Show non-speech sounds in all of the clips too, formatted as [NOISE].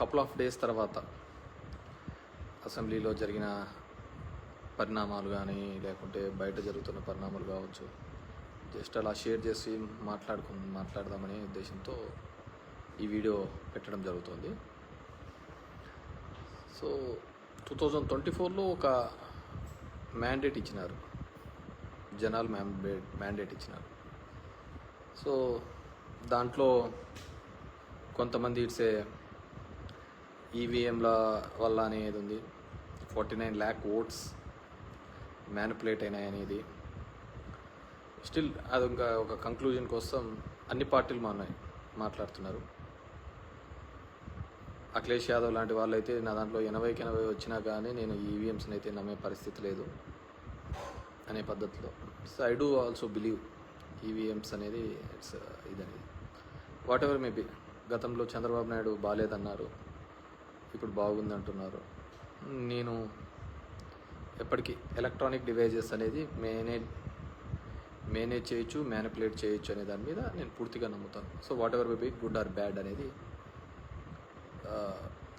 Couple of days తర్వాత అసెంబ్లీలో జరిగిన పరిణామాలు కానీ లేకుంటే బయట జరుగుతున్న పరిణామాలు కావచ్చు జస్ట్ అలా షేర్ చేసి మాట్లాడుకు మాట్లాడదామనే ఉద్దేశంతో ఈ వీడియో పెట్టడం జరుగుతుంది. సో టూ థౌజండ్ ట్వంటీ ఫోర్లో ఒక మ్యాండేట్ ఇచ్చినారు. జనాలు మ్యాండేట్ మ్యాండేట్ ఇచ్చినారు. సో దాంట్లో కొంతమంది ఇట్సే ఈవీఎంల వల్ల అనేది ఉంది. Forty nine lakh votes manipulate అయినాయి అనేది. స్టిల్ అది ఇంకా ఒక కంక్లూజన్ కోసం అన్ని పార్టీలు మా మాట్లాడుతున్నారు. అఖిలేష్ యాదవ్ లాంటి వాళ్ళు అయితే నా దాంట్లో ఎనభైకి ఎనభై వచ్చినా కానీ నేను ఈవీఎంస్ని అయితే నమ్మే పరిస్థితి లేదు అనే పద్ధతిలో. So I do also believe EVMs అనేది ఇట్స్ uh, ఇదనేది. వాట్ ఎవర్ మేబీ గతంలో చంద్రబాబు నాయుడు బాగాలేదన్నారు ఇప్పుడు బాగుంది అంటున్నారు. నేను ఎప్పటికీ ఎలక్ట్రానిక్ డివైజెస్ అనేది మేనేజ్ మేనేజ్ చేయొచ్చు మ్యానిపులేట్ చేయొచ్చు అనే దాని మీద నేను పూర్తిగా నమ్ముతాను. So whatever be good or bad అనేది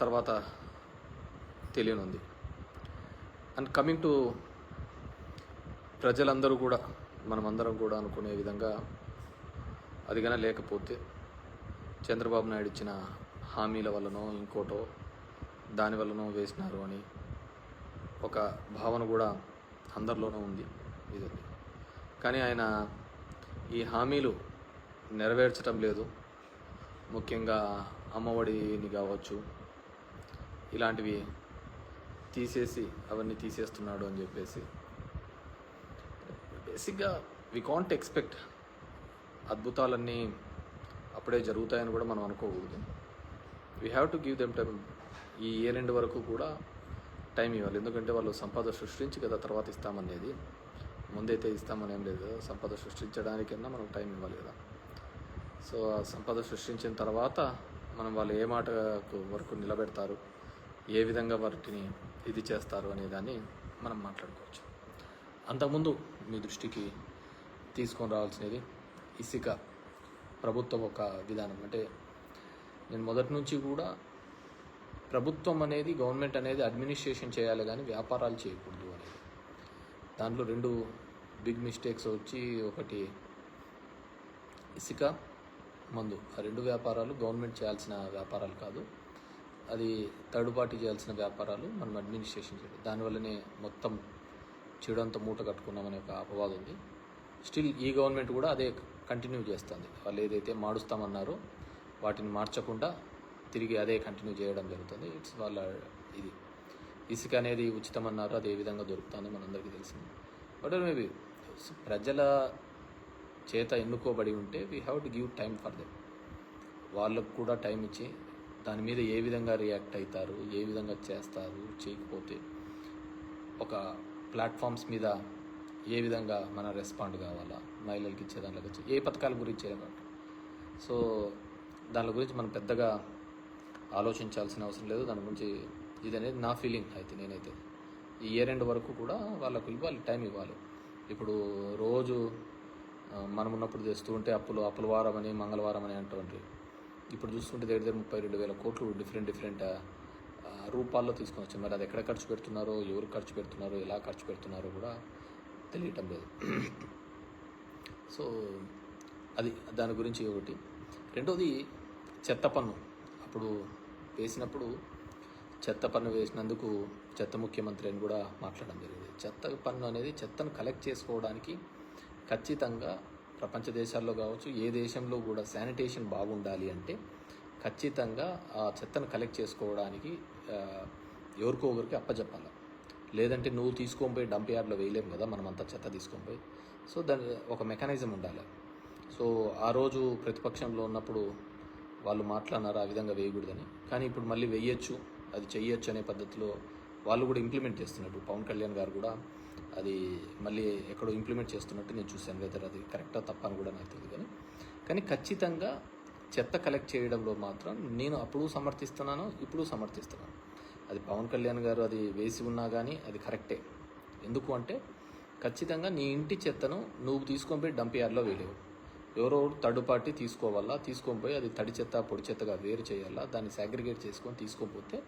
తర్వాత తెలియనుంది. అండ్ కమింగ్ టు ప్రజలందరూ కూడా మనమందరం కూడా అనుకునే విధంగా అదిగానే లేకపోతే చంద్రబాబు నాయుడు ఇచ్చిన హామీల వల్లనో ఇంకోటో దానివల్లనో వేసినారు అని ఒక భావన కూడా అందరిలోనూ ఉంది. ఇది కానీ ఆయన ఈ హామీలు నెరవేర్చడం లేదు. ముఖ్యంగా అమ్మఒడిని కావచ్చు ఇలాంటివి తీసేసి అవన్నీ తీసేస్తున్నాడు అని చెప్పేసి. బేసిక్గా వి కాంట్ ఎక్స్పెక్ట్ అద్భుతాలన్నీ అప్పుడే జరుగుతాయని కూడా మనం అనుకోకూడదు. We have to give them time ఈ ఇయర్ ఎండ్ వరకు కూడా టైం ఇవ్వాలి. ఎందుకంటే వాళ్ళు సంపద సృష్టించి కదా తర్వాత ఇస్తామనేది. ముందైతే ఇస్తామని ఏం లేదు సంపద సృష్టించడానికన్నా మనకు టైం ఇవ్వాలి కదా. సో ఆ సంపద సృష్టించిన తర్వాత మనం వాళ్ళు ఏ మాటకు వరకు నిలబెడతారు ఏ విధంగా వాటిని ఇది చేస్తారు అనేదాన్ని మనం మాట్లాడుకోవచ్చు. అంతకుముందు మీ దృష్టికి తీసుకొని రావాల్సినది ఇసుక ప్రభుత్వం ఒక విధానం. అంటే నేను మొదటి నుంచి కూడా ప్రభుత్వం అనేది గవర్నమెంట్ అనేది అడ్మినిస్ట్రేషన్ చేయాలి కానీ వ్యాపారాలు చేయకూడదు అనేది. దాంట్లో రెండు బిగ్ మిస్టేక్స్ వచ్చి ఒకటి ఇసుక మందు. ఆ రెండు వ్యాపారాలు గవర్నమెంట్ చేయాల్సిన వ్యాపారాలు కాదు. అది థర్డ్ పార్టీ చేయాల్సిన వ్యాపారాలు మనం అడ్మినిస్ట్రేషన్ చేయాలి. దానివల్లనే మొత్తం చెడంతా మూట కట్టుకున్నామనే ఒక అపవాదం ఉంది. స్టిల్ ఈ గవర్నమెంట్ కూడా అదే కంటిన్యూ చేస్తుంది. వాళ్ళు ఏదైతే మారుస్తామన్నారో వాటిని మార్చకుండా తిరిగి అదే కంటిన్యూ చేయడం జరుగుతుంది. ఇట్స్ వాళ్ళ ఇది. ఇసుక అనేది ఉచితం అన్నారు అది ఏ విధంగా దొరుకుతుంది మనందరికీ తెలిసింది. బట్ మేబీ ప్రజల చేత ఎన్నుకోబడి ఉంటే we have to give time for them వాళ్ళకు కూడా టైం ఇచ్చి దాని మీద ఏ విధంగా రియాక్ట్ అవుతారు ఏ విధంగా చేస్తారు చేయకపోతే ఒక ప్లాట్ఫామ్స్ మీద ఏ విధంగా మన రెస్పాండ్ కావాలా మహిళలకు ఇచ్చే దాంట్లోకి వచ్చి ఏ పథకాల గురించి ఏదన్నమాట సో దాని గురించి మనం పెద్దగా ఆలోచించాల్సిన అవసరం లేదు. దాని గురించి ఇది అనేది నా ఫీలింగ్ అయితే నేనైతే. ఈ ఇయర్ ఎండ్ వరకు కూడా వాళ్ళకు ఇవ్వాలి టైం ఇవ్వాలి. ఇప్పుడు రోజు మనం ఉన్నప్పుడు తెస్తూ ఉంటే అప్పులు అప్పుల వారం అని మంగళవారం అని అంటూ ఇప్పుడు చూస్తుంటే దగ్గర దగ్గర ముప్పై రెండు వేల కోట్లు డిఫరెంట్ డిఫరెంట్ రూపాల్లో తీసుకొని వచ్చాం మరి అది ఎక్కడ ఖర్చు పెడుతున్నారో ఎవరు ఖర్చు పెడుతున్నారో ఎలా ఖర్చు పెడుతున్నారో కూడా తెలియటం లేదు. [CLEARS THROAT] సో అది దాని గురించి ఒకటి. రెండోది చెత్త పన్ను. అప్పుడు వేసినప్పుడు చెత్త పన్ను వేసినందుకు చెత్త ముఖ్యమంత్రి అని కూడా మాట్లాడడం జరిగింది. చెత్త పన్ను అనేది చెత్తను కలెక్ట్ చేసుకోవడానికి ఖచ్చితంగా ప్రపంచ దేశాల్లో కావచ్చు ఏ దేశంలో కూడా శానిటేషన్ బాగుండాలి అంటే ఖచ్చితంగా ఆ చెత్తను కలెక్ట్ చేసుకోవడానికి ఎవరికో ఒకరికి అప్పచెప్పాలి లేదంటే నువ్వు తీసుకొని పోయి డంప్ యార్డ్లో వేయలేము కదా మనం చెత్త తీసుకొని పోయి. సో దాని ఒక మెకానిజం ఉండాలి. సో ఆ రోజు ప్రతిపక్షంలో ఉన్నప్పుడు వాళ్ళు మాట్లాడినారు ఆ విధంగా వేయకూడదని. కానీ ఇప్పుడు మళ్ళీ వేయొచ్చు అది చెయ్యొచ్చు అనే పద్ధతిలో వాళ్ళు కూడా ఇంప్లిమెంట్ చేస్తున్నట్టు. పవన్ కళ్యాణ్ గారు కూడా అది మళ్ళీ ఎక్కడో ఇంప్లిమెంట్ చేస్తున్నట్టు నేను చూశాను వెదర్ అది కరెక్టా తప్ప అని కూడా నాకు తెలియదు కానీ. కానీ ఖచ్చితంగా చెత్త కలెక్ట్ చేయడంలో మాత్రం నేను అప్పుడు సమర్థిస్తున్నాను ఇప్పుడు సమర్థిస్తున్నాను. అది పవన్ కళ్యాణ్ గారు అది వేసి ఉన్నా కానీ అది కరెక్టే ఎందుకు అంటే ఖచ్చితంగా నీ ఇంటి చెత్తను నువ్వు తీసుకొని పోయి డంప్ యార్డ్లో వేయలేవు. ఎవరో థర్డ్ పార్టీ తీసుకోవాలా తీసుకొని పోయి అది తడి చెత్త పొడి చెత్తగా వేరు చేయాలా దాన్ని సాగ్రిగేట్ చేసుకొని తీసుకోకపోతే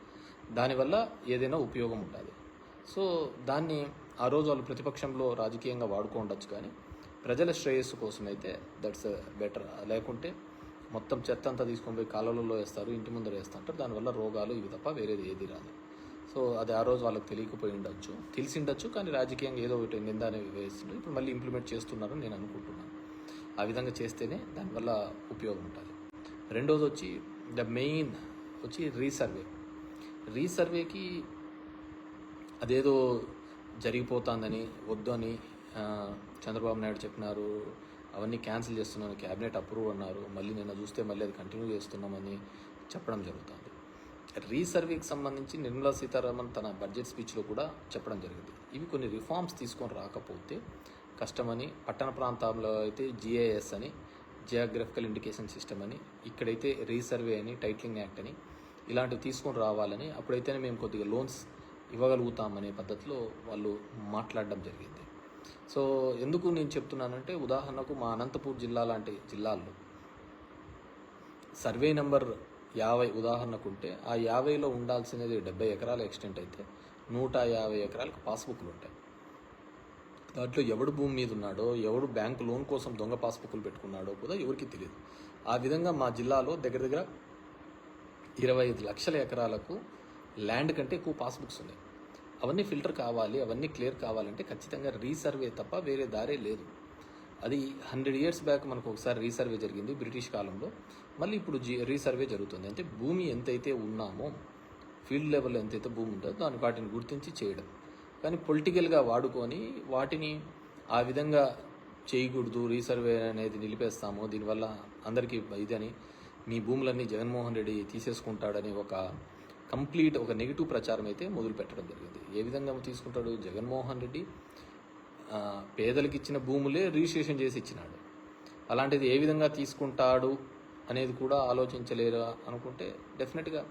దానివల్ల ఏదైనా ఉపయోగం ఉంటుంది సో దాన్ని ఆ రోజు వాళ్ళు ప్రతిపక్షంలో రాజకీయంగా వాడుకోండొచ్చు కానీ ప్రజల శ్రేయస్సు కోసం అయితే దట్స్ బెటర్ లేకుంటే మొత్తం చెత్త అంతా తీసుకొని పోయి కాలువలలో వేస్తారు ఇంటి ముందర వేస్తుంటారు దానివల్ల రోగాలు ఇవి తప్ప వేరేది ఏది రాదు. సో అది ఆ రోజు వాళ్ళకి తెలియకపోయి ఉండొచ్చు తెలిసి ఉండొచ్చు కానీ రాజకీయంగా ఏదో ఒకటి నింద అనేవి వేస్తుండ్రు ఇప్పుడు మళ్ళీ ఇంప్లిమెంట్ చేస్తున్నారని నేను అనుకుంటున్నాను. ఆ విధంగా చేస్తేనే దానివల్ల ఉపయోగం ఉంటుంది. రెండోది వచ్చి ద మెయిన్ వచ్చి రీసర్వే. రీసర్వేకి అదేదో జరిగిపోతుందని వద్దు అని చంద్రబాబు నాయుడు చెప్పినారు అవన్నీ క్యాన్సిల్ చేస్తున్నాను క్యాబినెట్ అప్రూవ్ అన్నారు మళ్ళీ నిన్న చూస్తే మళ్ళీ అది కంటిన్యూ చేస్తున్నామని చెప్పడం జరుగుతుంది. రీసర్వేకి సంబంధించి నిర్మలా సీతారామన్ తన బడ్జెట్ స్పీచ్లో కూడా చెప్పడం జరిగింది. ఇవి కొన్ని రిఫార్మ్స్ తీసుకొని రాకపోతే కష్టమని పట్టణ ప్రాంతంలో అయితే జిఐఎస్ అని జియోగ్రఫికల్ ఇండికేషన్ సిస్టమ్ అని ఇక్కడైతే రీసర్వే అని టైటిలింగ్ యాక్ట్ అని ఇలాంటివి తీసుకొని రావాలని అప్పుడైతేనే మేము కొద్దిగా లోన్స్ ఇవ్వగలుగుతామనే పద్ధతిలో వాళ్ళు మాట్లాడడం జరిగింది. సో ఎందుకు నేను చెప్తున్నానంటే ఉదాహరణకు మా అనంతపూర్ జిల్లా లాంటి జిల్లాల్లో సర్వే నెంబర్ యాభై ఉదాహరణకు ఉంటే ఆ యాభైలో ఉండాల్సినది డెబ్బై ఎకరాల ఎక్స్టెంట్ అయితే నూట యాభై ఎకరాలకు పాస్బుక్లు ఉంటాయి దాంట్లో ఎవడు భూమి మీద ఉన్నాడో ఎవడు బ్యాంకు లోన్ కోసం దొంగ పాస్బుక్లు పెట్టుకున్నాడో కూడా ఎవరికి తెలియదు. ఆ విధంగా మా జిల్లాలో దగ్గర దగ్గర ఇరవై ఐదు లక్షల ఎకరాలకు ల్యాండ్ కంటే ఎక్కువ పాస్బుక్స్ ఉన్నాయి. అవన్నీ ఫిల్టర్ కావాలి అవన్నీ క్లియర్ కావాలంటే ఖచ్చితంగా రీసర్వే తప్ప వేరే దారే లేదు. అది హండ్రెడ్ ఇయర్స్ బ్యాక్ మనకు ఒకసారి రీసర్వే జరిగింది బ్రిటిష్ కాలంలో. మళ్ళీ ఇప్పుడు జీ రీసర్వే జరుగుతుంది. అంటే భూమి ఎంతైతే ఉన్నామో ఫీల్డ్ లెవెల్ ఎంతైతే భూమి ఉంటుందో దాని వాటిని గుర్తించి చేయడం. కానీ పొలిటికల్గా వాడుకొని వాటిని ఆ విధంగా చేయకూడదు రీసర్వే అనేది నిలిపేస్తాము. దీనివల్ల అందరికీ ఇదని మీ భూములన్నీ జగన్మోహన్ రెడ్డి తీసేసుకుంటాడని ఒక కంప్లీట్ ఒక నెగిటివ్ ప్రచారం అయితే మొదలు పెట్టడం జరిగింది. ఏ విధంగా తీసుకుంటాడు? జగన్మోహన్ రెడ్డి పేదలకు ఇచ్చిన భూములే రిజిస్ట్రేషన్ చేసి ఇచ్చినాడు. అలాంటిది ఏ విధంగా తీసుకుంటాడు అనేది కూడా ఆలోచించలేరు అనుకుంటే డెఫినెట్గా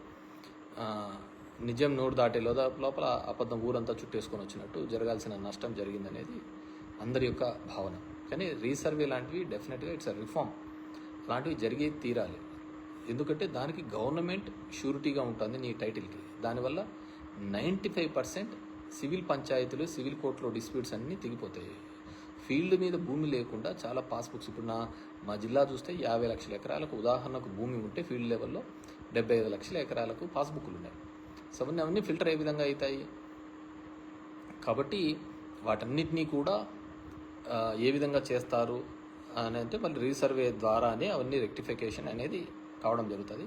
నిజం నోరు దాటే లోద లోపల అబద్ధం ఊరంతా చుట్టేసుకొని వచ్చినట్టు జరగాల్సిన నష్టం జరిగిందనేది అందరి యొక్క భావన. కానీ రీసర్వే లాంటివి డెఫినెట్గా ఇట్స్ అ రిఫార్మ్. అలాంటివి జరిగే తీరాలి. ఎందుకంటే దానికి గవర్నమెంట్ షూరిటీగా ఉంటుంది నీ టైటిల్కి. దానివల్ల నైంటీ ఫైవ్ పర్సెంట్ సివిల్ పంచాయతీలు సివిల్ కోర్టులో డిస్ప్యూట్స్ అన్నీ తెగిపోతాయి. ఫీల్డ్ మీద భూమి లేకుండా చాలా పాస్బుక్స్. ఇప్పుడు నా మా జిల్లా చూస్తే యాభై లక్షల ఎకరాలకు ఉదాహరణకు భూమి ఉంటే ఫీల్డ్ లెవెల్లో డెబ్బై ఐదు లక్షల ఎకరాలకు పాస్బుక్లు ఉన్నాయి. సో అవన్నీ అవన్నీ ఫిల్టర్ ఏ విధంగా అవుతాయి. కాబట్టి వాటన్నిటినీ కూడా ఏ విధంగా చేస్తారు అని అంటే మళ్ళీ రీసర్వే ద్వారానే అవన్నీ రెక్టిఫికేషన్ అనేది కావడం జరుగుతుంది.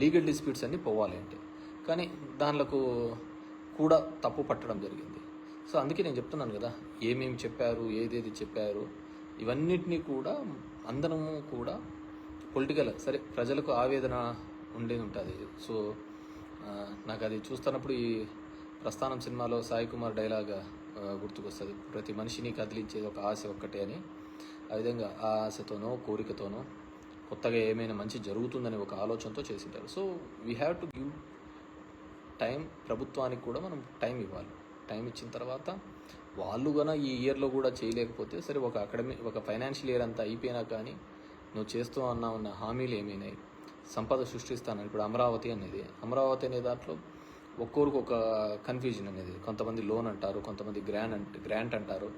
లీగల్ డిస్ప్యూట్స్ అన్నీ పోవాలి అంటే. కానీ దానిలకు కూడా తప్పు పట్టడం జరిగింది. సో అందుకే నేను చెప్తున్నాను కదా ఏమేమి చెప్పారు ఏదేది చెప్పారు ఇవన్నిటినీ కూడా అందరము కూడా పొలిటికల్ సరే ప్రజలకు ఆవేదన ఉండేది ఉంటుంది. సో నాకు అది చూస్తున్నప్పుడు ఈ ప్రస్థానం సినిమాలో సాయి కుమార్ డైలాగ్ గుర్తుకొస్తుంది. ప్రతి మనిషిని కదిలించేది ఒక ఆశ ఒక్కటే అని. ఆ విధంగా ఆ ఆశతోనో కోరికతోనో కొత్తగా ఏమైనా మంచి జరుగుతుందనే ఒక ఆలోచనతో చేసింటారు. So we have to give time ప్రభుత్వానికి కూడా మనం టైం ఇవ్వాలి. టైం ఇచ్చిన తర్వాత వాళ్ళు కూడా ఈ ఇయర్లో కూడా చేయలేకపోతే సరే ఒక అకాడమీ ఒక ఫైనాన్షియల్ ఇయర్ అంతా అయిపోయినా కానీ నువ్వు చేస్తూ అన్నా ఉన్న హామీలు ఏమైనాయి? సంపద సృష్టిస్తాను. ఇప్పుడు అమరావతి అనేది అమరావతి అనే దాంట్లో ఒక్కొరికి ఒక కన్ఫ్యూజన్ అనేది. కొంతమంది లోన్ అంటారు కొంతమంది గ్రాంట్ అంట గ్రాంట్ అంటారు.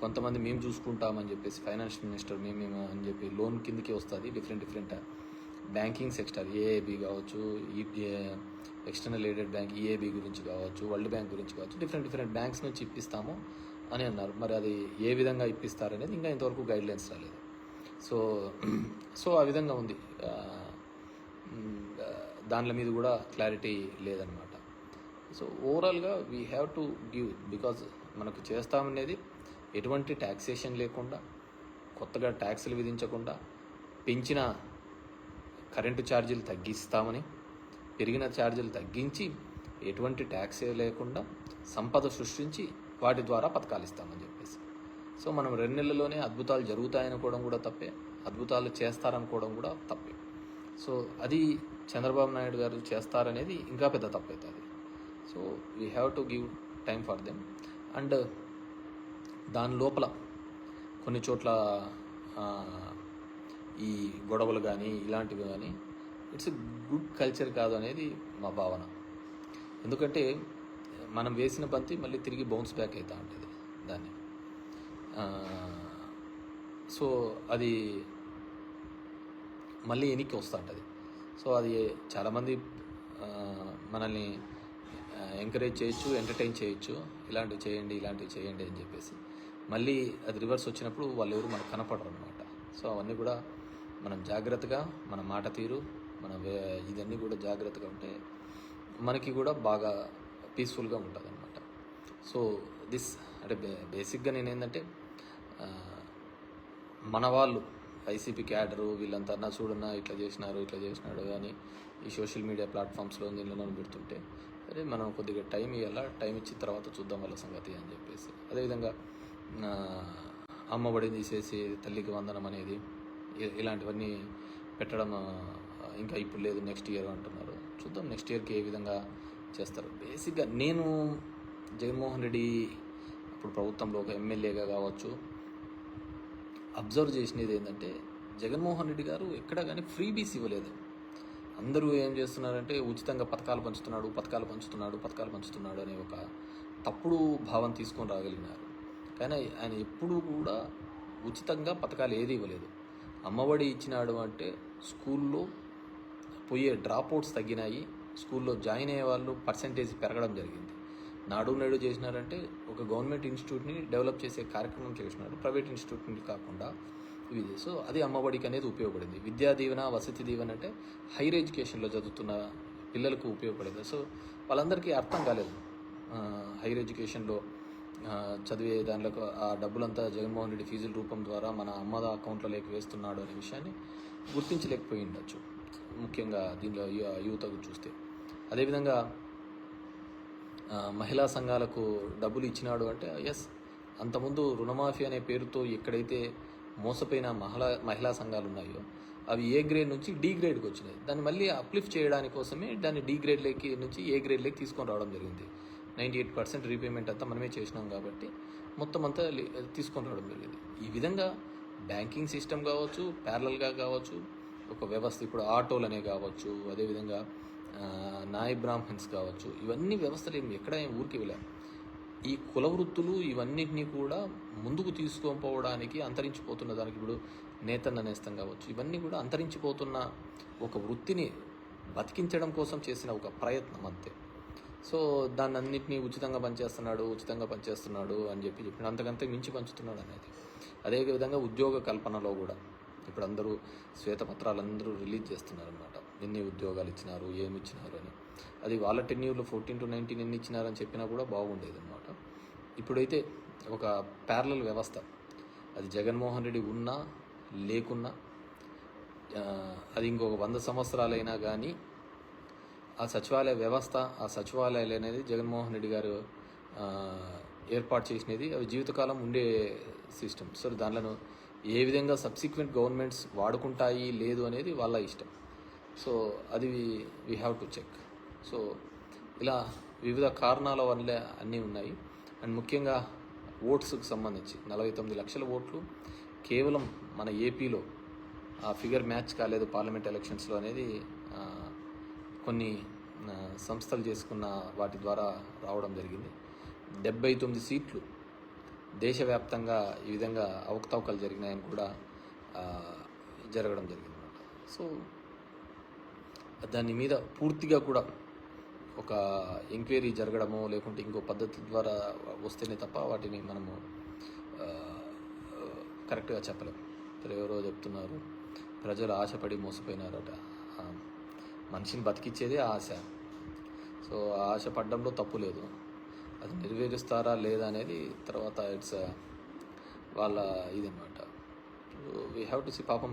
కొంతమంది మేము చూసుకుంటామని చెప్పేసి ఫైనాన్స్ మినిస్టర్ మేము మేము అని చెప్పి లోన్ కిందకి వస్తుంది. Different different banking sector AAB కావచ్చు ఈ ఎక్స్టర్నల్ ఎయిడెడ్ బ్యాంక్ ఈఏబి గురించి కావచ్చు వరల్డ్ బ్యాంక్ గురించి కావచ్చు డిఫరెంట్ డిఫరెంట్ బ్యాంక్స్ నుంచి ఇప్పిస్తాము అని అన్నారు. మరి అది ఏ విధంగా ఇప్పిస్తారనేది ఇంకా ఇంతవరకు గైడ్లైన్స్ రాలేదు. సో సో [CLEARS THROAT] ఆ విధంగా ఉంది. దానిల మీద కూడా క్లారిటీ లేదనమాట సో ఓవరాల్గా we have to give because మనకు చేస్తామనేది ఎటువంటి ట్యాక్సేషన్ లేకుండా కొత్తగా ట్యాక్సులు విధించకుండా పెంచిన కరెంటు ఛార్జీలు తగ్గిస్తామని పెరిగిన ఛార్జీలు తగ్గించి ఎటువంటి ట్యాక్స్ లేకుండా సంపద సృష్టించి వాటి ద్వారా పథకాలు ఇస్తామని చెప్పేసి. సో మనం రెండు నెలల్లోనే అద్భుతాలు జరుగుతాయనుకోవడం కూడా తప్పే అద్భుతాలు చేస్తారనుకోవడం కూడా తప్పే. సో అది చంద్రబాబు నాయుడు గారు చేస్తారనేది ఇంకా పెద్ద తప్పు అవుతుంది so we have to give time for them and దాని లోపల కొన్ని చోట్ల ఈ గొడవలు కానీ ఇలాంటివి కానీ ఇట్స్ గుడ్ కల్చర్ కాదు అనేది మా భావన. ఎందుకంటే మనం వేసిన బంతి మళ్ళీ తిరిగి బౌన్స్ బ్యాక్ అవుతూ ఉంటుంది దాన్ని. సో అది మళ్ళీ వెనక్కి వస్తూ ఉంటుంది సో అది చాలామంది మనల్ని ఎంకరేజ్ చేయొచ్చు ఎంటర్టైన్ చేయొచ్చు. ఇలాంటివి చేయండి ఇలాంటివి చేయండి అని చెప్పేసి. మళ్ళీ అది రివర్స్ వచ్చినప్పుడు వాళ్ళు ఎవరు మనకు కనపడరు అనమాట సో అవన్నీ కూడా మనం జాగ్రత్తగా మన మాట తీరు మన ఇదన్నీ కూడా జాగ్రత్తగా ఉంటే మనకి కూడా బాగా పీస్ఫుల్గా ఉంటుంది అనమాట సో దిస్ అంటే బేసిక్గా నేను ఏంటంటే మన వాళ్ళు వైసీపీ క్యాడరు వీళ్ళంతా నా చూడన్నా ఇట్లా చేసినారు ఇట్లా చేసినాడు అని ఈ సోషల్ మీడియా ప్లాట్ఫామ్స్లో దీనిలో పెడుతుంటే అదే మనం కొద్దిగా టైం ఇవ్వాలా టైం ఇచ్చిన తర్వాత చూద్దాం వాళ్ళ సంగతి అని చెప్పేసి. అదేవిధంగా ఆ, అమ్మఒడి తీసేసి తల్లికి వందనం అనేది ఇలాంటివన్నీ పెట్టడం ఇంకా ఇప్పుడు లేదు నెక్స్ట్ ఇయర్ అంటున్నారు. చూద్దాం నెక్స్ట్ ఇయర్కి ఏ విధంగా చేస్తారు. బేసిక్గా నేను జగన్మోహన్ రెడ్డి ఇప్పుడు ప్రభుత్వంలో ఒక ఎమ్మెల్యేగా కావచ్చు అబ్జర్వ్ చేసినది ఏంటంటే జగన్మోహన్ రెడ్డి గారు ఎక్కడా కానీ ఫ్రీబీస్ ఇవ్వలేదు. అందరూ ఏం చేస్తున్నారంటే ఉచితంగా పథకాలు పంచుతున్నాడు పథకాలు పంచుతున్నాడు పథకాలు పంచుతున్నాడు అనే ఒక తప్పుడు భావం తీసుకొని రాగలిగినారు. కానీ ఆయన ఎప్పుడూ కూడా ఉచితంగా పథకాలు ఏది ఇవ్వలేదు. అమ్మఒడి ఇచ్చినాడు అంటే స్కూల్లో పోయే డ్రాప్ అవుట్స్ తగ్గినాయి స్కూల్లో జాయిన్ అయ్యే వాళ్ళు పర్సంటేజ్ పెరగడం జరిగింది. నాడు నేడు చేసినారంటే ఒక గవర్నమెంట్ ఇన్స్టిట్యూట్ని డెవలప్ చేసే కార్యక్రమం చేసినారు. ప్రైవేట్ ఇన్స్టిట్యూట్ని కాకుండా ఇది. సో అది అమ్మఒడికి అనేది ఉపయోగపడింది. విద్యా దీవెన వసతి దీవెన అంటే హైయర్ ఎడ్యుకేషన్లో చదువుతున్న పిల్లలకు ఉపయోగపడేది. సో వాళ్ళందరికీ అర్థం కాలేదు. హైర్ హైయర్ ఎడ్యుకేషన్లో చదివే దాంట్లో ఆ డబ్బులంతా జగన్మోహన్ రెడ్డి ఫీజుల రూపం ద్వారా మన అమ్మద అకౌంట్లోకి వేస్తున్నాడు అనే విషయాన్ని గుర్తించలేకపోయి ఉండొచ్చు ముఖ్యంగా దీనిలో యువతకు చూస్తే. అదేవిధంగా మహిళా సంఘాలకు డబ్బులు ఇచ్చినాడు అంటే ఎస్ అంతకుముందు రుణమాఫీ అనే పేరుతో ఎక్కడైతే మోసపోయిన మహిళా మహిళా సంఘాలు ఉన్నాయో అవి ఏ గ్రేడ్ నుంచి డి గ్రేడ్కి వచ్చినాయి. దాన్ని మళ్ళీ అప్లిఫ్ట్ చేయడానికి కోసమే దాన్ని డి గ్రేడ్లోకి నుంచి ఏ గ్రేడ్లోకి తీసుకొని రావడం జరిగింది. నైంటీ ఎయిట్ పర్సెంట్ రీపేమెంట్ అంతా మనమే చేసినాం కాబట్టి మొత్తం అంతా తీసుకొని రావడం జరిగింది. ఈ విధంగా బ్యాంకింగ్ సిస్టమ్ కావచ్చు ప్యారలల్గా కావచ్చు ఒక వ్యవస్థ ఇప్పుడు ఆటోలనే కావచ్చు అదేవిధంగా నాయ్ బ్రాహ్మణ్స్ కావచ్చు ఇవన్నీ వ్యవస్థలు ఏమి ఎక్కడ ఏం ఊరికి వెళ్ళాం. ఈ కుల వృత్తులు ఇవన్నిటినీ కూడా ముందుకు తీసుకొని అంతరించిపోతున్న దానికి ఇప్పుడు నేతన్న నేస్తం కావచ్చు ఇవన్నీ కూడా అంతరించిపోతున్న ఒక వృత్తిని బతికించడం కోసం చేసిన ఒక ప్రయత్నం అంతే. సో దాన్ని అన్నింటినీ ఉచితంగా పనిచేస్తున్నాడు ఉచితంగా పనిచేస్తున్నాడు అని చెప్పి చెప్పిన అంతకంతే మించి పంచుతున్నాడు అనేది. అదేవిధంగా ఉద్యోగ కల్పనలో కూడా ఇప్పుడు అందరూ శ్వేతపత్రాలు అందరూ రిలీజ్ చేస్తున్నారు అనమాట ఎన్ని ఉద్యోగాలు ఇచ్చినారు ఏమి ఇచ్చినారు అని. అది వాళ్ళ టెన్యూర్లో ఫోర్టీన్ టు నైన్టీన్ ఎన్ని ఇచ్చినారని చెప్పినా కూడా బాగుండేది అనమాట ఇప్పుడైతే ఒక ప్యారలల్ వ్యవస్థ. అది జగన్మోహన్ రెడ్డి ఉన్నా లేకున్నా అది ఇంకొక వంద సంవత్సరాలైనా కానీ ఆ సచివాలయ వ్యవస్థ ఆ సచివాలయాలు అనేది జగన్మోహన్ రెడ్డి గారు ఏర్పాటు చేసినది అవి జీవితకాలం ఉండే సిస్టమ్ సో దానిలో ఏ విధంగా సబ్సిక్వెంట్ గవర్నమెంట్స్ వాడుకుంటాయి లేదు అనేది వాళ్ళ ఇష్టం. సో అది we have to check so ఇలా వివిధ కారణాల వల్ల అన్నీ ఉన్నాయి. అండ్ ముఖ్యంగా ఓట్స్కి సంబంధించి నలభై తొమ్మిది లక్షల ఓట్లు కేవలం మన ఏపీలో ఆ ఫిగర్ మ్యాచ్ కాలేదు పార్లమెంట్ ఎలక్షన్స్లో అనేది కొన్ని సంస్థలు చేసుకున్న వాటి ద్వారా రావడం జరిగింది. డెబ్బై తొమ్మిది సీట్లు దేశవ్యాప్తంగా ఈ విధంగా అవకతవకలు జరిగినాయని కూడా జరగడం జరిగింది సో దాని మీద పూర్తిగా కూడా ఒక ఎంక్వైరీ జరగడమో లేకుంటే ఇంకో పద్ధతి ద్వారా వస్తేనే తప్ప వాటిని మనము కరెక్ట్గా చెప్పలేం. ఇప్పుడు ఎవరో చెప్తున్నారు ప్రజలు ఆశపడి మోసపోయినారట. మనిషిని బతికిచ్చేదే ఆశ. సో ఆ ఆశ పడడంలో తప్పు లేదు. అది నెరవేరుస్తారా లేదా అనేది తర్వాత ఇట్స్ వాళ్ళ ఇది అనమాట వీ హ్యావ్ టు సి పాపం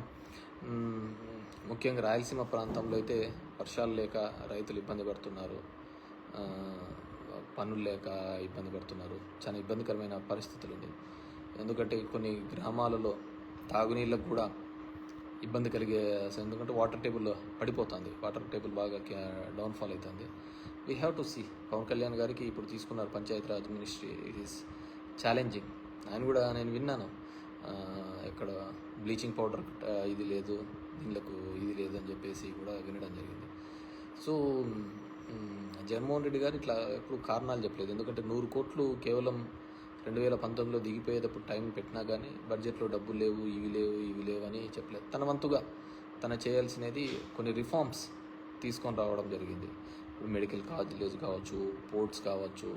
ముఖ్యంగా రాయలసీమ ప్రాంతంలో అయితే వర్షాలు లేక రైతులు ఇబ్బంది పడుతున్నారు. పనులు లేక ఇబ్బంది పడుతున్నారు. చాలా ఇబ్బందికరమైన పరిస్థితులు ఉంది ఎందుకంటే కొన్ని గ్రామాలలో తాగునీళ్ళకు కూడా ఇబ్బంది కలిగే ఎందుకంటే వాటర్ టేబుల్ పడిపోతుంది. వాటర్ టేబుల్ బాగా డౌన్ఫాల్ అవుతుంది. We have to see Pavan Kalyan గారికి ఇప్పుడు తీసుకున్నారు Panchayati Raj ministry. It is challenging ఆయన కూడా నేను విన్నాను. ఇక్కడ బ్లీచింగ్ పౌడర్ ఇది లేదు. దీనికి ఇది లేదని చెప్పేసి కూడా వినడం జరిగింది. సో జగన్మోహన్ రెడ్డి గారు ఇట్లా ఎప్పుడు కారణాలు చెప్పలేదు. ఎందుకంటే నూరు కోట్లు కేవలం రెండు వేల పంతొమ్మిదిలో దిగిపోయేటప్పుడు టైం పెట్టినా కానీ బడ్జెట్లో డబ్బులు లేవు ఇవి లేవు ఇవి లేవు అని చెప్పలేదు. తన వంతుగా తన చేయాల్సినది కొన్ని రిఫార్మ్స్ తీసుకొని రావడం జరిగింది. ఇప్పుడు మెడికల్ కాలేజ్ కావచ్చు పోర్ట్స్ కావచ్చు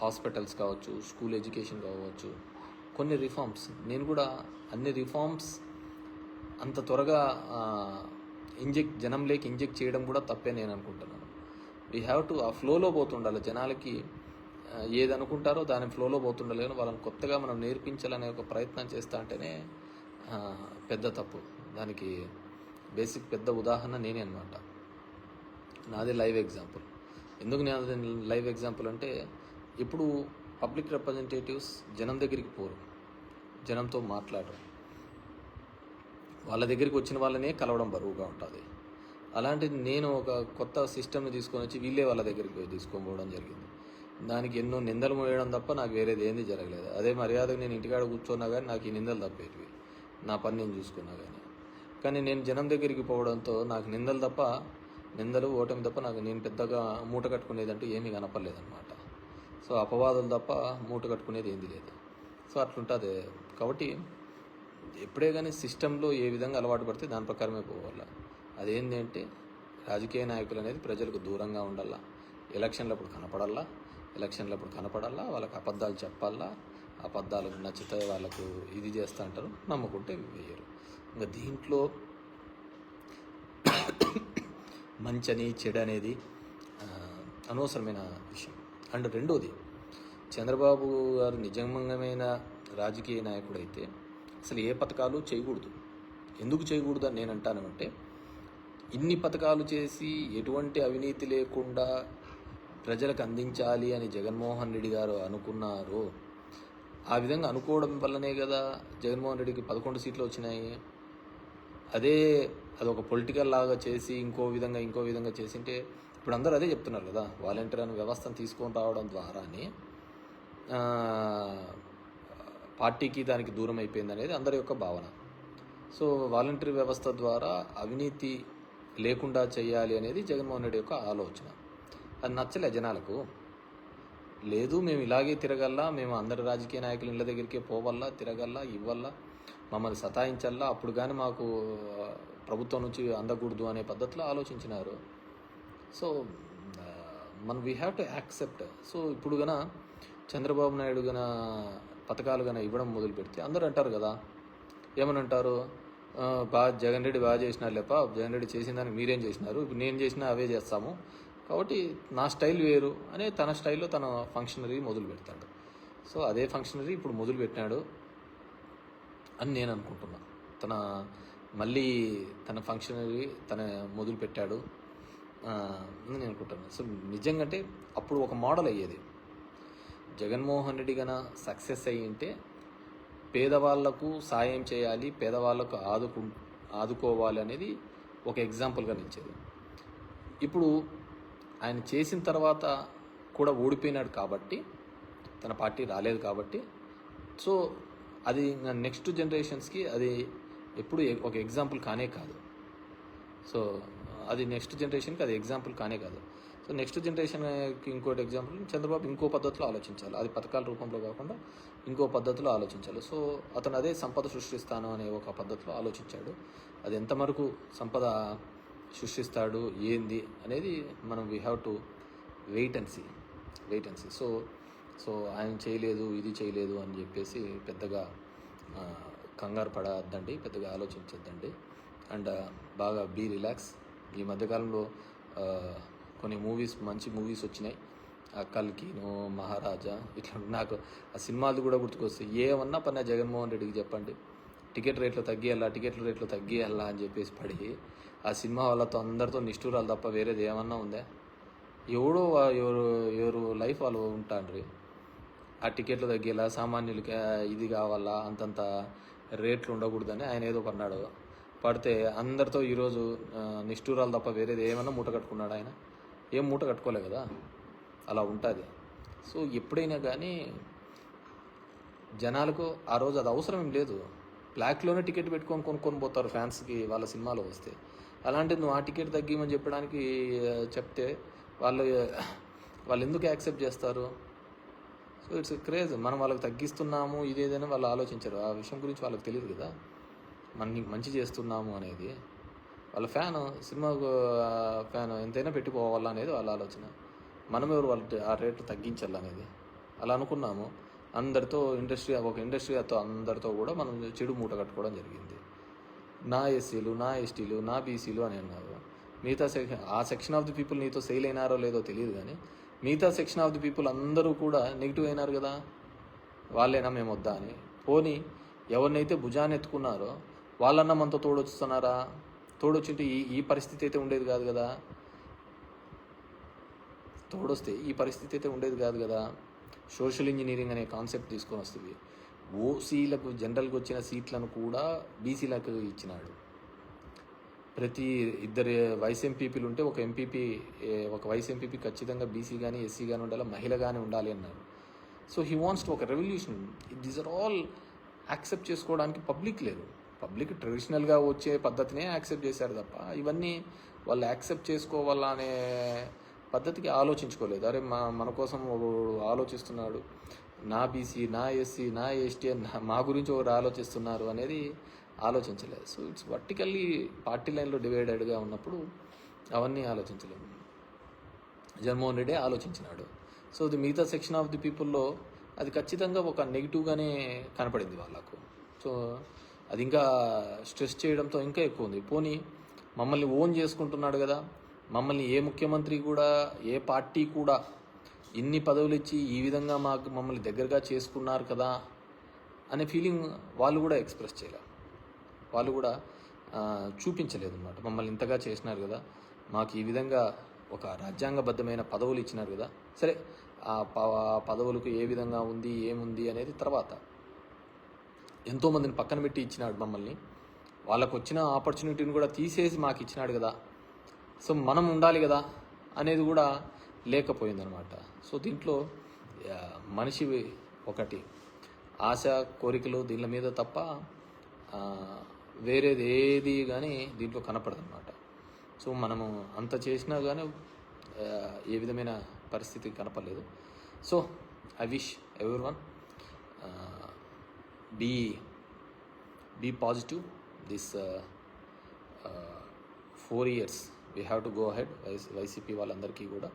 హాస్పిటల్స్ కావచ్చు స్కూల్ ఎడ్యుకేషన్ కావచ్చు. కొన్ని రిఫార్మ్స్. నేను కూడా అన్ని రిఫార్మ్స్ అంత త్వరగా ఇంజెక్ట్ జనంలోకి ఇంజెక్ట్ చేయడం కూడా తప్పే నేను అనుకుంటున్నాను. వీ హ్యావ్ టు ఆ ఫ్లోలో పోతుండాలి. జనాలకి ఏది అనుకుంటారో దాని ఫ్లోలో పోతుండాలి. కానీ వాళ్ళని కొత్తగా మనం నేర్పించాలనే ఒక ప్రయత్నం చేస్తా అంటేనే పెద్ద తప్పు. దానికి బేసిక్ పెద్ద ఉదాహరణ నేనే అనమాట నాది లైవ్ ఎగ్జాంపుల్ ఎందుకు నేను లైవ్ ఎగ్జాంపుల్ అంటే ఇప్పుడు పబ్లిక్ రిప్రజెంటేటివ్స్ జనం దగ్గరికి పోరు. జనంతో మాట్లాడరు. వాళ్ళ దగ్గరికి వచ్చిన వాళ్ళనే కలవడం బరువుగా ఉంటుంది. అలాంటిది నేను ఒక కొత్త సిస్టమ్ని తీసుకొని వచ్చి వీళ్ళే వాళ్ళ దగ్గరికి పోయి తీసుకొని పోవడం జరిగింది. దానికి ఎన్నో నిందలు మోయడం తప్ప నాకు వేరేది ఏంది జరగలేదు. అదే మర్యాదకు నేను ఇంటికాడ కూర్చున్నా కానీ నాకు ఈ నిందలు తప్పేటివి. నా పని నేను చూసుకున్నా కానీ కానీ నేను జనం దగ్గరికి పోవడంతో నాకు నిందలు తప్ప నిందలు ఓటమి తప్ప నాకు నేను పెద్దగా మూట కట్టుకునేదంటూ ఏమీ కనపడలేదన్నమాట. సో అపవాదులు తప్ప మూట కట్టుకునేది ఏంది లేదు. సో అట్లుంటుంది. కాబట్టి ఎప్పుడే కానీ సిస్టంలో ఏ విధంగా అలవాటు పడితే దాని ప్రకారమే పోవాల. అదేంటి అంటే రాజకీయ నాయకులు అనేది ప్రజలకు దూరంగా ఉండాలా. ఎలక్షన్లప్పుడు కనపడాలా. ఎలక్షన్లప్పుడు కనపడాలా. వాళ్ళకి అబద్ధాలు చెప్పాలా. అబద్ధాలకు నచ్చితే వాళ్ళకు ఇది చేస్తా అంటారు. నమ్ముకుంటే వేయరు. ఇంకా దీంట్లో మంచని చెడు అనేది అనవసరమైన విషయం. అండ్ రెండోది చంద్రబాబు గారు నిజమైన రాజకీయ నాయకుడైతే అసలు ఏ పథకాలు చేయకూడదు. ఎందుకు చేయకూడదు అని నేను అంటాను అంటే ఇన్ని పథకాలు చేసి ఎటువంటి అవినీతి లేకుండా ప్రజలకు అందించాలి అని జగన్మోహన్ రెడ్డి గారు అనుకున్నారు ఆ విధంగా అనుకోవడం వల్లనే కదా జగన్మోహన్ రెడ్డికి పదకొండు సీట్లు వచ్చినాయి. అదే అదొక పొలిటికల్ లాగా చేసి ఇంకో విధంగా ఇంకో విధంగా చేసింటే ఇప్పుడు అందరూ అదే చెప్తున్నారు కదా వాలంటీర్ అనే వ్యవస్థను తీసుకొని రావడం ద్వారానే పార్టీకి దానికి దూరం అయిపోయింది అనేది అందరి యొక్క భావన. సో వాలంటరీ వ్యవస్థ ద్వారా అవినీతి లేకుండా చేయాలి అనేది జగన్మోహన్ రెడ్డి యొక్క ఆలోచన. అది నచ్చలే జనాలకు. లేదు మేము ఇలాగే తిరగల్లా మేము అందరి రాజకీయ నాయకుల ఇళ్ళ దగ్గరికే పోవల్లా తిరగల్లా ఇవ్వల్లా మమ్మల్ని సతాయించల్లా అప్పుడు కానీ మాకు ప్రభుత్వం నుంచి అందకూడదు అనే పద్ధతిలో ఆలోచించినారు. సో మన మనం we have to accept so ఇప్పుడు గన చంద్రబాబు నాయుడు గన పథకాలు కానీ ఇవ్వడం మొదలు పెడితే అందరూ అంటారు కదా. ఏమని అంటారు బాగా జగన్ రెడ్డి బాగా చేసినారు లేప జగన్ రెడ్డి చేసిన దానికి మీరేం చేసినారు? ఇప్పుడు నేను చేసినా అవే చేస్తాము. కాబట్టి నా స్టైల్ వేరు అనే తన స్టైల్లో తన ఫంక్షనరీ మొదలు పెడతాడు సో అదే ఫంక్షనరీ ఇప్పుడు మొదలు పెట్టినాడు అని నేను అనుకుంటున్నా. తన మళ్ళీ తన ఫంక్షనరీ తన మొదలు పెట్టాడు అని నేను అనుకుంటున్నాను సో నిజంగా అంటే అప్పుడు ఒక మోడల్ అయ్యేది. జగన్మోహన్ రెడ్డి గన సక్సెస్ అయ్యి ఉంటే పేదవాళ్ళకు సాయం చేయాలి పేదవాళ్ళకు ఆదుకు ఆదుకోవాలి అనేది ఒక ఎగ్జాంపుల్గా నిలిచేది. ఇప్పుడు ఆయన చేసిన తర్వాత కూడా ఓడిపోయినాడు కాబట్టి తన పార్టీ రాలేదు కాబట్టి సో అది నెక్స్ట్ జనరేషన్స్కి అది ఎప్పుడు ఒక ఎగ్జాంపుల్ కానే కాదు. సో అది నెక్స్ట్ జనరేషన్కి అది ఎగ్జాంపుల్ కానే కాదు. సో నెక్స్ట్ జనరేషన్కి ఇంకోటి ఎగ్జాంపుల్ చంద్రబాబు ఇంకో పద్ధతిలో ఆలోచించాలి. అది పథకాల రూపంలో కాకుండా ఇంకో పద్ధతిలో ఆలోచించాలి. సో అతను అదే సంపద సృష్టిస్తాను అనే ఒక పద్ధతిలో ఆలోచించాడు. అది ఎంతవరకు సంపద సృష్టిస్తాడు ఏంది అనేది మనం we have to wait and see wait and see so so ఆయన చేయలేదు ఇది చేయలేదు అని చెప్పేసి పెద్దగా కంగారు పడద్దండి పెద్దగా ఆలోచించద్దండి. అండ్ బాగా బీ రిలాక్స్ ఈ మధ్యకాలంలో కొన్ని మూవీస్ మంచి మూవీస్ వచ్చినాయి. ఆ కల్కిను మహారాజా ఇట్లా నాకు ఆ సినిమాలు కూడా గుర్తుకొస్తాయి. ఏమన్నా పన్నా జగన్మోహన్ రెడ్డికి చెప్పండి. టికెట్ రేట్లు తగ్గియాలా టికెట్ల రేట్లు తగ్గియాలా అని చెప్పేసి పడి ఆ సినిమా వాళ్ళతో అందరితో నిష్ఠూరాలు తప్ప వేరేది ఏమన్నా ఉందా? ఎవడో ఎవరు ఎవరు లైఫ్ వాళ్ళు ఉంటాండ్రి. ఆ టికెట్లు తగ్గేలా సామాన్యులకి ఇది కావాలా అంతంత రేట్లు ఉండకూడదని ఆయన ఏదో కొన్నాడు పడితే అందరితో ఈరోజు నిష్ఠూరాలు తప్ప వేరేది ఏమన్నా మూట కట్టుకున్నాడు ఆయన? ఏం మూట కట్టుకోలే కదా? అలా ఉంటుంది. సో ఎప్పుడైనా కానీ జనాలకు ఆ రోజు అది అవసరం ఏం లేదు. బ్లాక్లోనే టికెట్ పెట్టుకొని కొనుక్కొని పోతారు ఫ్యాన్స్కి వాళ్ళ సినిమాలో వస్తే. అలాంటిది నువ్వు ఆ టికెట్ తగ్గిమని చెప్పడానికి చెప్తే వాళ్ళు వాళ్ళు ఎందుకు యాక్సెప్ట్ చేస్తారు? So it's craze. మనం వాళ్ళకి తగ్గిస్తున్నాము ఇదేదైనా వాళ్ళు ఆలోచించరు. ఆ విషయం గురించి వాళ్ళకి తెలియదు కదా? మనకి మంచి చేస్తున్నాము అనేది. వాళ్ళ ఫ్యాన్ సినిమా ఫ్యాన్ ఎంతైనా పెట్టిపోవాలా అనేది వాళ్ళ ఆలోచన. మనం ఎవరు వాళ్ళ ఆ రేటు తగ్గించాలనేది అలా అనుకున్నాము. అందరితో ఇండస్ట్రీ ఒక ఇండస్ట్రీతో అందరితో కూడా మనం చెడు మూట కట్టుకోవడం జరిగింది. నా ఎస్సీలు నా ఎస్టీలు నా బీసీలు అని అన్నారు. మిగతా సెక్షన్ ఆ సెక్షన్ ఆఫ్ ది పీపుల్ నీతో సెయిల్ అయినారో లేదో తెలియదు కానీ మిగతా సెక్షన్ ఆఫ్ ది పీపుల్ అందరూ కూడా నెగిటివ్ అయినారు కదా. వాళ్ళేనా మేము వద్దా అని. పోనీ ఎవరినైతే భుజాన్ని ఎత్తుకున్నారో వాళ్ళన్నా మనతో తోడొస్తున్నారా తోడొచ్చింటే ఈ ఈ పరిస్థితి అయితే ఉండేది కాదు కదా. తోడొస్తే ఈ పరిస్థితి అయితే ఉండేది కాదు కదా. సోషల్ ఇంజనీరింగ్ అనే కాన్సెప్ట్ తీసుకొని వస్తుంది. ఓసీలకు జనరల్గా వచ్చిన సీట్లను కూడా బీసీలకు ఇచ్చినాడు. ప్రతి ఇద్దరు వైస్ ఎంపీపీలు ఉంటే ఒక ఎంపీపీ ఒక వైస్ ఎంపీపీ ఖచ్చితంగా బీసీ కానీ ఎస్సీ కానీ ఉండాలి మహిళ కానీ ఉండాలి అన్నారు. సో హీ వాంట్స్ టు ఒక revolution. These are all accept చేసుకోవడానికి పబ్లిక్ లేదు. పబ్లిక్ ట్రెడిషనల్గా వచ్చే పద్ధతినే యాక్సెప్ట్ చేశారు తప్ప ఇవన్నీ వాళ్ళు యాక్సెప్ట్ చేసుకోవాలా అనే పద్ధతికి ఆలోచించుకోలేదు. అరే మా మన కోసం ఒకడు ఆలోచిస్తున్నాడు. నా బీసీ నా ఎస్సీ నా ఎస్టీ మా గురించి ఒకరు ఆలోచిస్తున్నారు అనేది ఆలోచించలేదు. సో ఇట్స్ వర్టికల్లీ పార్టీ లైన్లో డివైడెడ్గా ఉన్నప్పుడు అవన్నీ ఆలోచించలేము. జగన్మోహన్ రెడ్డి ఆలోచించినాడు. సో ది మిగతా సెక్షన్ ఆఫ్ ది పీపుల్లో అది ఖచ్చితంగా ఒక నెగిటివ్గానే కనపడింది వాళ్ళకు. సో అది ఇంకా స్ట్రెస్ చేయడంతో ఇంకా ఎక్కువ ఉంది. పోనీ మమ్మల్ని ఓన్ చేసుకుంటున్నాడు కదా మమ్మల్ని ఏ ముఖ్యమంత్రి కూడా ఏ పార్టీ కూడా ఇన్ని పదవులు ఇచ్చి ఈ విధంగా మాకు మమ్మల్ని దగ్గరగా చేసుకున్నారు కదా అనే ఫీలింగ్ వాళ్ళు కూడా ఎక్స్ప్రెస్ చేయలేరు వాళ్ళు కూడా చూపించలేదు అనమాట మమ్మల్ని ఇంతగా చేసినారు కదా మాకు ఈ విధంగా ఒక రాజ్యాంగబద్ధమైన పదవులు ఇచ్చినారు కదా సరే ఆ ప- ఆ పదవులకు ఏ విధంగా ఉంది ఏముంది అనేది తర్వాత. ఎంతోమందిని పక్కన పెట్టి ఇచ్చినాడు మమ్మల్ని. వాళ్ళకు వచ్చిన ఆపర్చునిటీని కూడా తీసేసి మాకు ఇచ్చినాడు కదా. సో మనం ఉండాలి కదా అనేది కూడా లేకపోయిందనమాట. సో దీంట్లో మనిషి ఒకటి. ఆశ కోరికలు దీని మీద తప్ప వేరేది ఏది కానీ దీంట్లో కనపడదన్నమాట సో మనము అంత చేసినా కానీ ఏ విధమైన పరిస్థితి కనపడలేదు. So I wish every one be be positive this four years we have to go head vice YCP వాళ్ళందరికీ కూడా.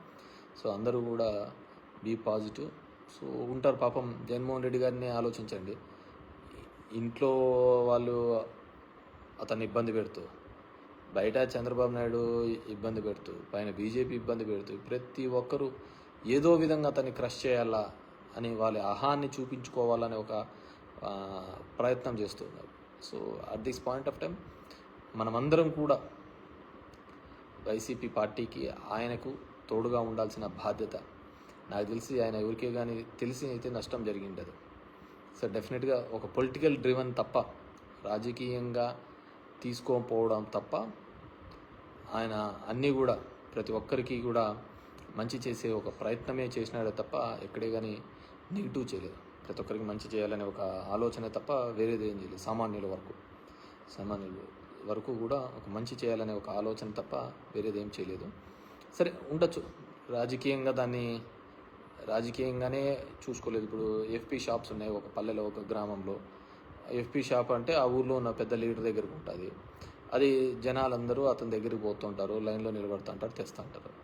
సో అందరూ కూడా బీ పాజిటివ్ సో ఉంటారు పాపం జగన్మోహన్ రెడ్డి గారిని ఆలోచించండి. ఇంట్లో వాళ్ళు అతన్ని ఇబ్బంది పెడుతూ బయట చంద్రబాబు నాయుడు ఇబ్బంది పెడుతూ పైన బీజేపీ ఇబ్బంది పెడుతూ ప్రతి ఒక్కరూ ఏదో విధంగా అతన్ని క్రష్ చేయాలా అని వాళ్ళ ఆహాన్ని చూపించుకోవాలనే ఒక ప్రయత్నం చేస్తున్నారు. So at this point of time మనమందరం కూడా వైసీపీ పార్టీకి ఆయనకు తోడుగా ఉండాల్సిన బాధ్యత నాకు తెలిసి ఆయన ఎవరికే కానీ తెలిసి అయితే నష్టం జరిగిండదు. సో డెఫినెట్గా ఒక పొలిటికల్ డ్రివన్ తప్ప రాజకీయంగా తీసుకోకపోవడం తప్ప ఆయన అన్నీ కూడా ప్రతి ఒక్కరికి కూడా మంచి చేసే ఒక ప్రయత్నమే చేసినాడే తప్ప ఎక్కడే కానీ నెగిటివ్ చేయలేదు. ప్రతి ఒక్కరికి మంచి చేయాలనే ఒక ఆలోచన తప్ప వేరేది ఏం చేయలేదు. సామాన్యుల వరకు. సామాన్యుల వరకు కూడా ఒక మంచి చేయాలనే ఒక ఆలోచన తప్ప వేరేది ఏం చేయలేదు. సరే ఉండొచ్చు. రాజకీయంగా దాన్ని రాజకీయంగానే చూసుకోలేదు. ఇప్పుడు ఎఫ్పి షాప్స్ ఉన్నాయి ఒక పల్లెలో ఒక గ్రామంలో. ఎఫ్పి షాప్ అంటే ఆ ఊర్లో ఉన్న పెద్ద లీడర్ దగ్గరకు ఉంటుంది. అది జనాలందరూ అతని దగ్గరికి పోతుంటారు లైన్లో నిలబడుతుంటారు తెస్తుంటారు.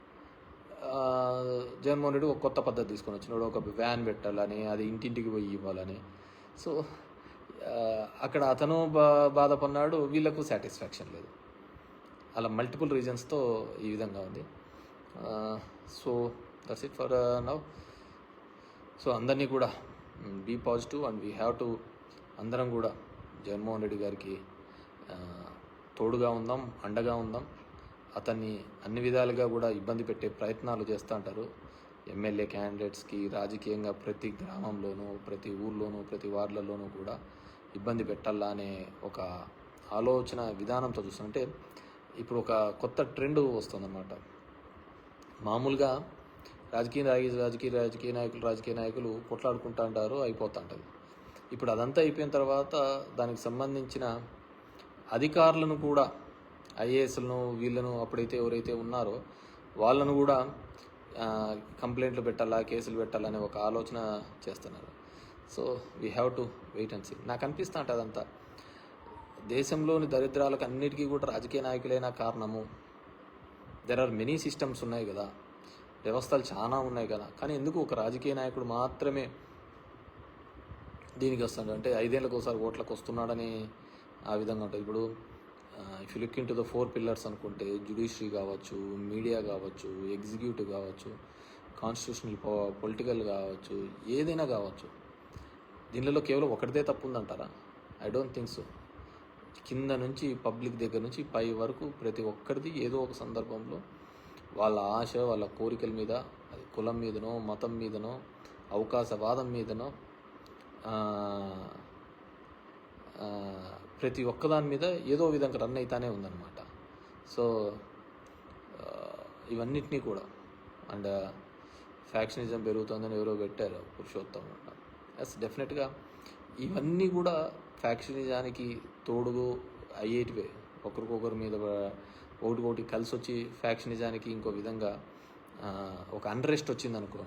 జగన్మోహన్ రెడ్డి ఒక కొత్త పద్ధతి తీసుకొని వచ్చినాడు. ఒక వ్యాన్ పెట్టాలని అది ఇంటింటికి పోయి ఇవ్వాలని. సో అక్కడ అతను బా బాధపడినాడు వీళ్ళకు సాటిస్ఫాక్షన్ లేదు. అలా మల్టిపుల్ రీజన్స్తో ఈ విధంగా ఉంది. So that's it for now so అందరినీ కూడా be positive and we have to అందరం కూడా జగన్మోహన్ రెడ్డి గారికి తోడుగా ఉందాం అండగా ఉందాం. అతన్ని అన్ని విధాలుగా కూడా ఇబ్బంది పెట్టే ప్రయత్నాలు చేస్తూ ఉంటారు. ఎమ్మెల్యే క్యాండిడేట్స్కి రాజకీయంగా ప్రతి గ్రామంలోనూ ప్రతి ఊర్లోనూ ప్రతి వార్డులలోనూ కూడా ఇబ్బంది పెట్టాలా అనే ఒక ఆలోచన విధానంతో చూస్తుంటే ఇప్పుడు ఒక కొత్త ట్రెండ్ వస్తుందన్నమాట. మామూలుగా రాజకీయ రాజకీయ రాజకీయ రాజకీయ నాయకులు రాజకీయ నాయకులు కొట్లాడుకుంటూ ఉంటారు అయిపోతూ ఉంటుంది. ఇప్పుడు అదంతా అయిపోయిన తర్వాత దానికి సంబంధించిన అధికారులను కూడా ఐఏఎస్లను వీళ్ళను అప్పుడైతే ఎవరైతే ఉన్నారో వాళ్ళను కూడా కంప్లైంట్లు పెట్టాలా కేసులు పెట్టాలనే ఒక ఆలోచన చేస్తున్నారు. So we have to wait and see నాకు అనిపిస్తూ ఉంటుంది అదంతా. దేశంలోని దరిద్రాలకు అన్నిటికీ కూడా రాజకీయ నాయకులైన కారణము. దెర్ ఆర్ మెనీ సిస్టమ్స్ ఉన్నాయి కదా. వ్యవస్థలు చాలా ఉన్నాయి కదా. కానీ ఎందుకు ఒక రాజకీయ నాయకుడు మాత్రమే దీనికి వస్తాడు? అంటే ఐదేళ్ళకి ఒకసారి ఓట్లకు వస్తున్నాడని ఆ విధంగా ఉంటుంది. ఇప్పుడు if look into the four pillars అనుకుంటే జ్యుడిషియరీ కావచ్చు మీడియా కావచ్చు ఎగ్జిక్యూటివ్ కావచ్చు కాన్స్టిట్యూషనల్ పొలిటికల్ కావచ్చు ఏదైనా కావచ్చు. దీనిలో కేవలం ఒకటిదే తప్పు ఉందంటారా ఐ డోంట్ థింక్ సో కింద నుంచి పబ్లిక్ దగ్గర నుంచి పై వరకు ప్రతి ఒక్కరిది ఏదో ఒక సందర్భంలో వాళ్ళ ఆశ వాళ్ళ కోరికల మీద అది కులం మీదనో మతం మీదనో అవకాశవాదం మీదనో ప్రతి ఒక్కదాని మీద ఏదో విధంగా రన్ అవుతానే ఉందన్నమాట. సో ఇవన్నిటినీ కూడా. అండ్ ఫ్యాక్షనిజం పెరుగుతుందని ఎవరో పెట్టారు పురుషోత్తం ఎస్ డెఫినెట్గా ఇవన్నీ కూడా ఫ్యాక్షనిజానికి తోడుగు అయ్యేటివే. ఒకరికొకరి మీద ఒకటికొకటి కలిసి వచ్చి ఫ్యాక్షనిజానికి ఇంకో విధంగా ఒక అన్రెస్ట్ వచ్చిందనుకో.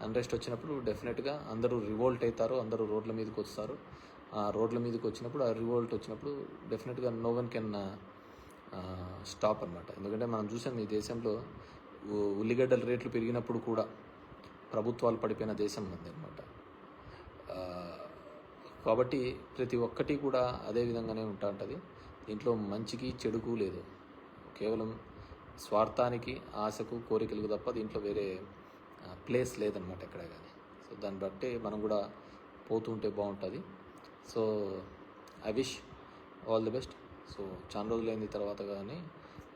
అన్రెస్ట్ వచ్చినప్పుడు డెఫినెట్గా అందరూ రివోల్ట్ అవుతారు అందరూ రోడ్ల మీదకి వస్తారు. రోడ్ల మీదకి వచ్చినప్పుడు ఆ రివోల్ట్ వచ్చినప్పుడు డెఫినెట్గా నో వన్ కెన్ స్టాప్ అనమాట ఎందుకంటే మనం చూసాం ఈ దేశంలో ఉల్లిగడ్డల రేట్లు పెరిగినప్పుడు కూడా ప్రభుత్వాలు పడిపోయిన దేశం ఉంది అనమాట కాబట్టి ప్రతి ఒక్కటి కూడా అదే విధంగానే ఉంటా ఉంటుంది. దీంట్లో మంచికి చెడుకు లేదు. కేవలం స్వార్థానికి ఆశకు కోరికలకు తప్ప దీంట్లో వేరే ప్లేస్ లేదనమాట ఎక్కడ కానీ సో దాన్ని బట్టి మనం కూడా పోతుంటే బాగుంటుంది. So I wish all the best so చాలా రోజులైంది తర్వాత కానీ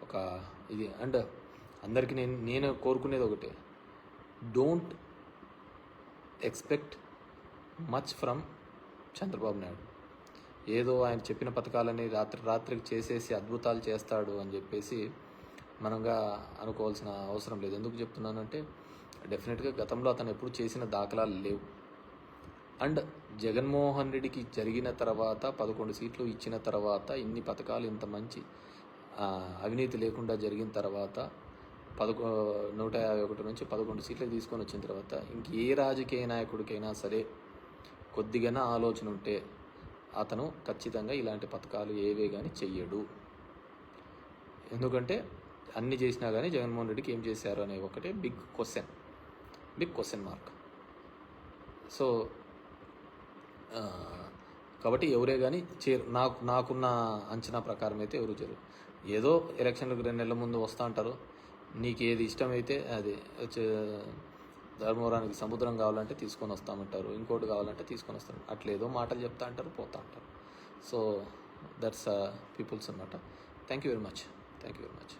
ఒక ఇది అండ్ అందరికీ నేను నేను కోరుకునేది ఒకటే. Don't expect much from Chandrababu Naidu. ఏదో ఆయన చెప్పిన పథకాలని రాత్రి రాత్రికి చేసేసి అద్భుతాలు చేస్తాడు అని చెప్పేసి మనంగా అనుకోవాల్సిన అవసరం లేదు. ఎందుకు చెప్తున్నానంటే డెఫినెట్గా గతంలో అతను ఎప్పుడు చేసిన దాఖలాలు లేవు. అండ్ జగన్మోహన్ రెడ్డికి జరిగిన తర్వాత పదకొండు సీట్లు ఇచ్చిన తర్వాత ఇన్ని పథకాలు ఇంత మంచి అవినీతి లేకుండా జరిగిన తర్వాత పదకొ నూట యాభై ఒకటి నుంచి పదకొండు సీట్లు తీసుకొని వచ్చిన తర్వాత ఇంక ఏ రాజకీయ నాయకుడికైనా సరే కొద్దిగానే ఆలోచన ఉంటే అతను ఖచ్చితంగా ఇలాంటి పథకాలు ఏవే కానీ చెయ్యడు. ఎందుకంటే అన్ని చేసినా కానీ జగన్మోహన్ రెడ్డికి ఏం చేశారు అనే ఒకటే big question. Big question mark. So కాబట్టి ఎవరే కానీ చేరు నాకు నాకున్న అంచనా ప్రకారం అయితే ఎవరు చేరు. ఏదో ఎలక్షన్లకు రెండు నెలల ముందు వస్తూ అంటారు. నీకు ఏది ఇష్టమైతే అది వచ్చే ధర్మవరానికి సముద్రం కావాలంటే తీసుకొని వస్తామంటారు. ఇంకోటి కావాలంటే తీసుకొని వస్తాం అట్లా ఏదో మాటలు చెప్తా అంటారు పోతా అంటారు. సో దట్స్ పీపుల్స్ అనమాట thank you very much thank you very much